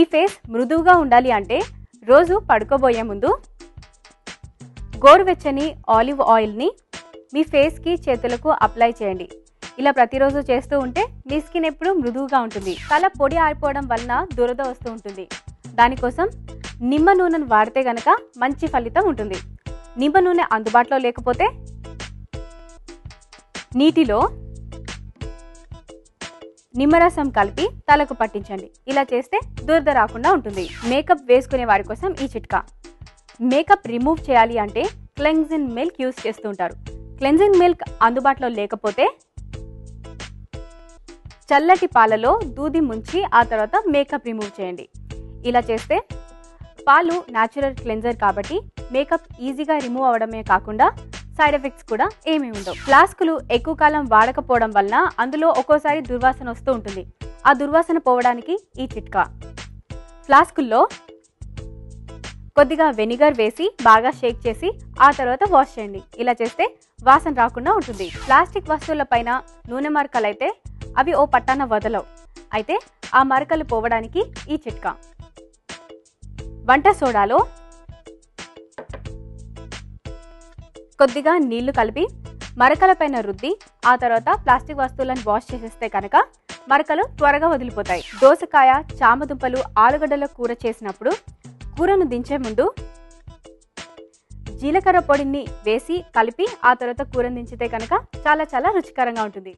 మీ face మృదువుగా ఉండాలి అంటే రోజు పడుకోబోయే ముందు గోరువెచ్చని ఆలివ్ ఆయిల్ని మీ ఫేస్కి చేతులకు అప్లై చేయండి. ఇలా ప్రతిరోజు చేస్తూ ఉంటే మీ స్కిన్ ఎప్పుడు మృదువుగా ఉంటుంది. తల పొడి ఆరిపోవడం వలన దురద వస్తూ ఉంటుంది. దానికోసం నిమ్మ నూనెను వాడితే గనక మంచి ఫలితం ఉంటుంది. నిమ్మ నూనె అందుబాటులో లేకపోతే నీటిలో నిమ్మరసం కలిపి తలకు పట్టించండి. ఇలా చేస్తే దురద రాకుండా ఉంటుంది. మేకప్ వేసుకునే వారి కోసం ఈ చిట్కా. మేకప్ రిమూవ్ చేయాలి అంటే క్లెన్జింగ్ మిల్క్ యూస్ చేస్తూ ఉంటారు. క్లెన్జింగ్ మిల్క్ అందుబాటులో లేకపోతే చల్లటి పాలలో దూది ముంచి ఆ తర్వాత మేకప్ రిమూవ్ చేయండి. ఇలా చేస్తే పాలు న్యాచురల్ క్లెన్జర్ కాబట్టి మేకప్ ఈజీగా రిమూవ్ అవడమే కాకుండా సైడ్ ఎఫెక్ట్స్ కూడా ఏమీ ఉండవు. ఫ్లాస్కులు ఎక్కువ కాలం వాడకపోవడం వలన అందులో ఒక్కోసారి దుర్వాసన వస్తూ ఉంటుంది. ఆ దుర్వాసన పోవడానికి ఈ చిట్కా. ఫ్లాస్కుల్లో కొద్దిగా వెనిగర్ వేసి బాగా షేక్ చేసి ఆ తర్వాత వాష్ చేయండి. ఇలా చేస్తే వాసన రాకుండా ఉంటుంది. ప్లాస్టిక్ వస్తువుల పైన నూనె మరకలు అయితే అవి ఓ పట్టాన వదలవు. అయితే ఆ మరకలు పోవడానికి ఈ చిట్కా. వంట సోడాలో కొద్దిగా నీళ్ళు కలిపి మరకల పైన రుద్ది ఆ తర్వాత ప్లాస్టిక్ వస్తువులను వాష్ చేసేస్తే కనుక మరకలు త్వరగా వదిలిపోతాయి. దోసకాయ చామదుంపలు ఆలుగడ్డల కూర చేసినప్పుడు కూరను దించే ముందు జీలకర్ర పొడిని వేసి కలిపి ఆ తర్వాత కూరను దించితే కనుక చాలా చాలా రుచికరంగా ఉంటుంది.